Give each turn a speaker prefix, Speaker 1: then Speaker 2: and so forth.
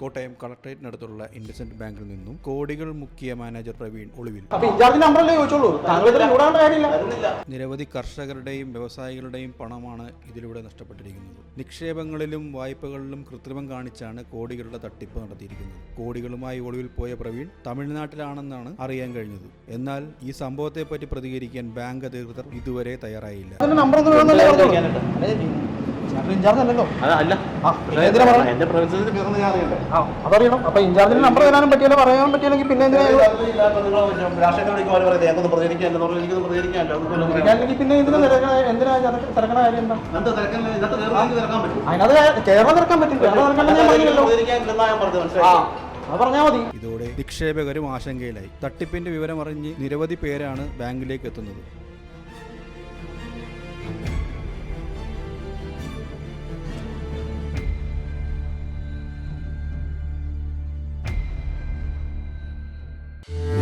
Speaker 1: കോട്ടയം കളക്ടറേറ്റിനടുത്തുള്ള ഇൻഡസെന്റ് ബാങ്കിൽ നിന്നും കോടികൾ മുക്കിയ മാനേജർ പ്രവീൺ ഒളിവിൽ. നിരവധി കർഷകരുടെയും വ്യവസായികളുടെയും പണമാണ് ഇതിലൂടെ നഷ്ടപ്പെട്ടിരിക്കുന്നത്. നിക്ഷേപങ്ങളിലും വായ്പകളിലും കൃത്രിമം കാണിച്ചാണ് കോടികളുടെ തട്ടിപ്പ് നടത്തിയിരിക്കുന്നത്. കോടികളുമായി ഒളിവിൽ പോയ പ്രവീൺ തമിഴ്നാട്ടിലാണെന്നാണ് അറിയാൻ കഴിഞ്ഞത്. എന്നാൽ ഈ സംഭവത്തെപ്പറ്റി പ്രതികരിക്കാൻ ബാങ്ക് അധികൃതർ ഇതുവരെ തയ്യാറായില്ല.
Speaker 2: ഇൻചാർജ് അല്ലല്ലോ.
Speaker 3: അല്ല
Speaker 2: ആ പിന്നെ എന്തിനാ പറയുന്നത്
Speaker 3: എന്റെ പ്രൊഫസറിന്റെ പേരൊന്നും ഞാൻ അറിയണ്ടേ
Speaker 2: ആ അതറിയണം. അപ്പൊ ഇൻചാർജിന് നമ്പർ തരാനും പറ്റിയില്ല പറയാൻ പറ്റിയില്ലെങ്കിൽ പിന്നെ എന്തിനാ പിന്നെ തിരക്കണ എന്തിനാ തിരക്കണ കാര്യം എന്താ?
Speaker 3: തിരക്കാൻ പറ്റും
Speaker 2: അതിനകത്ത് കേരളം തിരക്കാൻ കേരളം
Speaker 1: ഇതോടെ നിക്ഷേപകരും ആശങ്കയിലായി. തട്ടിപ്പിന്റെ വിവരമറിഞ്ഞ് നിരവധി പേരാണ് ബാങ്കിലേക്ക് എത്തുന്നത്. Thank.